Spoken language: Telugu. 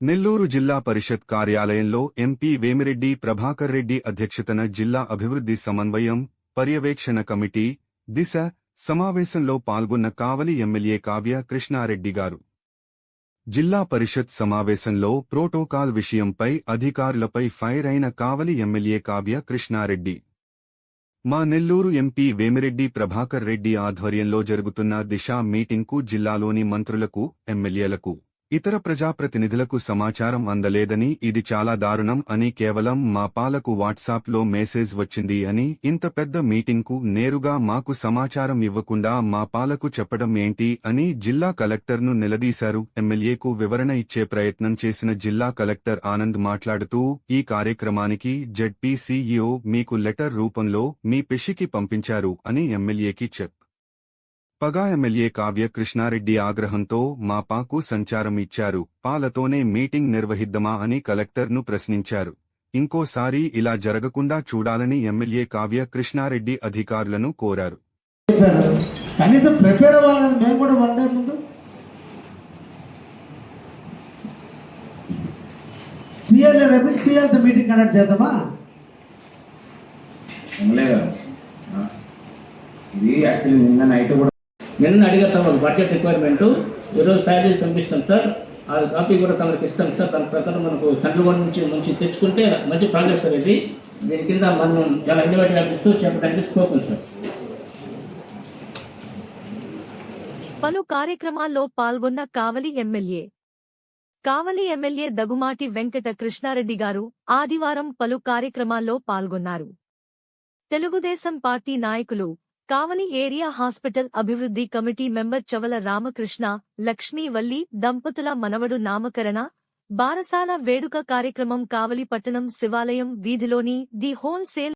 నెల్లూరు జిల్లా పరిషత్ కార్యాలయంలో ఎంపీ వేమిరెడ్డి ప్రభాకర్ రెడ్డి అధ్యక్షతన జిల్లా అభివృద్ధి సమన్వయం పర్యవేక్షణ కమిటీ దిశ సమావేశంలో పాల్గొన్న కావలి ఎమ్మెల్యే కావ్య కృష్ణారెడ్డి గారు. జిల్లా పరిషత్ సమావేశంలో ప్రోటోకాల్ విషయంపై అధికారులపై ఫైర్ అయిన కావలి ఎమ్మెల్యే కావ్య కృష్ణారెడ్డి. మా నెల్లూరు ఎంపీ వేమిరెడ్డి ప్రభాకర్ రెడ్డి ఆధ్వర్యంలో జరుగుతున్న దిశా మీటింగ్కు జిల్లాలోని మంత్రులకు ఎమ్మెల్యేలకు ఇతర ప్రజాప్రతినిధులకు సమాచారం అందలేదని ఇది చాలా దారుణం అని కేవలం మా పాలకు వాట్సాప్లో మెసేజ్ వచ్చింది అని ఇంత పెద్ద మీటింగ్కు నేరుగా మాకు సమాచారం ఇవ్వకుండా మా పాలకు చెప్పడం ఏంటి అని జిల్లా కలెక్టర్ను నిలదీశారు. ఎమ్మెల్యేకు వివరణ ఇచ్చే ప్రయత్నం చేసిన జిల్లా కలెక్టర్ ఆనంద్ మాట్లాడుతూ ఈ కార్యక్రమానికి జెడ్పీసీఈఓ మీకు లెటర్ రూపంలో మీ పిషికి పంపించారు అని ఎమ్మెల్యేకి చెప్ పగా ఎమ్మెల్యే కావ్య కృష్ణారెడ్డి ఆగ్రహంతో మా పాకు సంచారం ఇచ్చారు. పాలతోనే మీటింగ్ నిర్వహిద్దామా అని కలెక్టర్ను ప్రశ్నించారు. ఇంకోసారి ఇలా జరగకుండా చూడాలని ఎమ్మెల్యే కావ్య కృష్ణారెడ్డి అధికారులను కోరారు. చెప్పారు కనీసం ప్రిపేర్ అవ్వాలని మేము కూడా వన్ డే ముందు. పిఎల్ రేపు పిఎల్తో మీటింగ్ కండక్ట్ చేద్దామా? ఇది యాక్చువల్లీ నిన్న నైట్ కూడా నిన్న అడిగారు తమకు బడ్జెట్ రిక్వైర్మెంట్ ఈరోజు తయారు చేసి పంపిస్తాం సార్. ఆ కాపీ కూడా తమకు ఇస్తాం సార్. దాని ప్రకారం మనకు సెంట్రల్ గవర్నమెంట్ నుంచి మంచి తెచ్చుకుంటే మంచి ప్రాజెక్ట్ సార్ ఇది దీని కింద మనం చాలా ఇండివేట్ వ్యాపిస్తూ చెప్పడానికి స్కోప్ ఉంది సార్. పలు కార్యక్రమాల్లో పాల్గొన్న కావలి ఎమ్మెల్యే. కావలి ఎమ్మెల్యే దగుమాటి వెంకట కృష్ణారెడ్డి గారు ఆదివారం పలు కార్యక్రమాల్లో పాల్గొన్నారు. తెలుగుదేశం పార్టీ నాయకులు కావలి ఏరియా హాస్పిటల్ అభివృద్ధి కమిటీ మెంబర్ చవల రామకృష్ణ లక్ష్మీవల్లి దంపతుల మనవడు నామకరణ బారసాల వేడుక కార్యక్రమం కావలి పట్టణం శివాలయం వీధిలోని ది హోల్సేల్